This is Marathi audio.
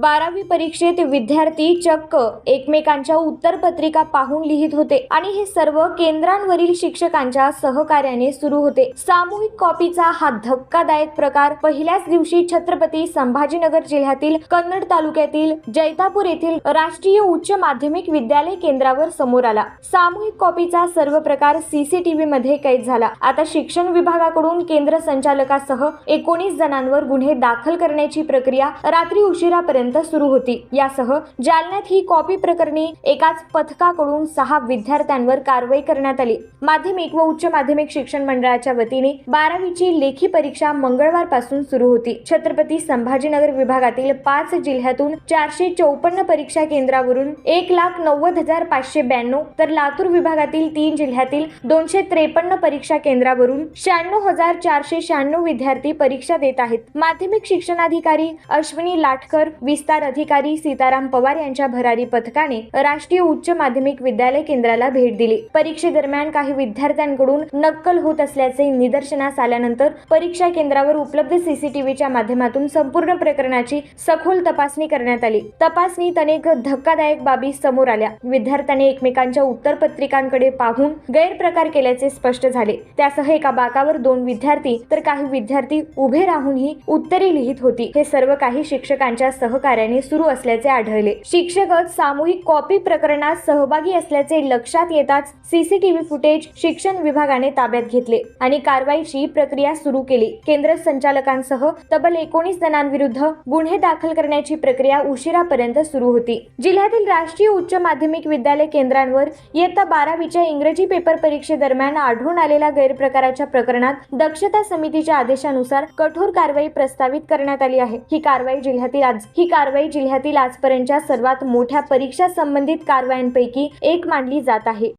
बारावी परीक्षेत विद्यार्थी चक्क एकमेकांच्या उत्तरपत्रिका पाहून लिहित होते आणि हे सर्व केंद्रांवरील शिक्षकांच्या सहकार्याने सुरू होते. सामूहिक कॉपीचा हा धक्कादायक प्रकार पहिल्याच दिवशी छत्रपती संभाजीनगर जिल्ह्यातील कन्नड तालुक्यातील जैतापूर येथील राष्ट्रीय उच्च माध्यमिक विद्यालय केंद्रावर समोर आला. सामूहिक कॉपीचा सर्व प्रकार सीसीटीव्ही मध्ये कैद झाला. आता शिक्षण विभागाकडून केंद्र संचालकासह एकोणीस जणांवर गुन्हे दाखल करण्याची प्रक्रिया रात्री उशिरापर्यंत पर्यंत सुरू होती. यासह जालन्यात ही कॉपी प्रकरणी एकाच पथकाकडून सहा विद्यार्थ्यांवर कारवाई करण्यात आली. माध्यमिक व उच्च माध्यमिक शिक्षण मंडळाच्या वतीने बारावीची लेखी परीक्षा मंगळवारपासून सुरू होती. छत्रपती संभाजीनगर विभागातील पाच जिल्ह्यातून चारशे चौपन्न परीक्षा केंद्रावरून एक लाख नव्वद हजार पाचशे ब्याण्णव तर लातूर विभागातील तीन जिल्ह्यातील दोनशे त्रेपन्न परीक्षा केंद्रावरून शहाण्णव हजार चारशे शहाण्णव विद्यार्थी परीक्षा देत आहेत. माध्यमिक शिक्षणाधिकारी अश्विनी लाटकर वि विस्तार अधिकारी सीताराम पवार यांच्या भरारी पथकाने राष्ट्रीय उच्च माध्यमिक विद्यालय केंद्राला भेट दिली. परीक्षेदरम्यान काही विद्यार्थ्यांकडून नक्कल होत असल्याचे निदर्शनास आल्यानंतर परीक्षा केंद्रावर उपलब्ध सीसीटीव्हीच्या माध्यमातून संपूर्ण प्रकरणाची सखोल तपासणी करण्यात आली. तपासणीत अनेक धक्कादायक बाबी समोर आल्या. विद्यार्थ्यांनी एकमेकांच्या उत्तरपत्रिकांकडे पाहून गैरप्रकार केल्याचे स्पष्ट झाले. त्यासह एका बाकावर दोन विद्यार्थी तर काही विद्यार्थी उभे राहूनही उत्तरे लिहित होती. हे सर्व काही शिक्षकांच्या सहकार्याने सुरू असल्याचे आढळले. शिक्षकच सामूहिक कॉपी प्रकरणात सहभागी असल्याचे लक्षात येताच सीसीटीव्ही फुटेज शिक्षण विभागाने ताब्यात घेतले आणि कारवाईची प्रक्रिया सुरू केली. केंद्र संचालकांसह तब्बल एकोणीस जणांविरुद्ध गुन्हे दाखल करण्याची प्रक्रिया उशिरापर्यंत सुरू होती. जिल्ह्यातील राष्ट्रीय उच्च माध्यमिक विद्यालय केंद्रांवर इयत्ता बारावीच्या इंग्रजी पेपर परीक्षेदरम्यान आढळून आलेल्या गैरप्रकाराच्या प्रकरणात दक्षता समितीच्या आदेशानुसार कठोर कारवाई प्रस्तावित करण्यात आली आहे. ही कारवाई जिल्ह्यातील आज ही कारवाई जिल्ह्यातील आजपर्यंतच्या सर्वात मोठ्या परीक्षा संबंधित कारवायांपैकी एक मानली जात आहे.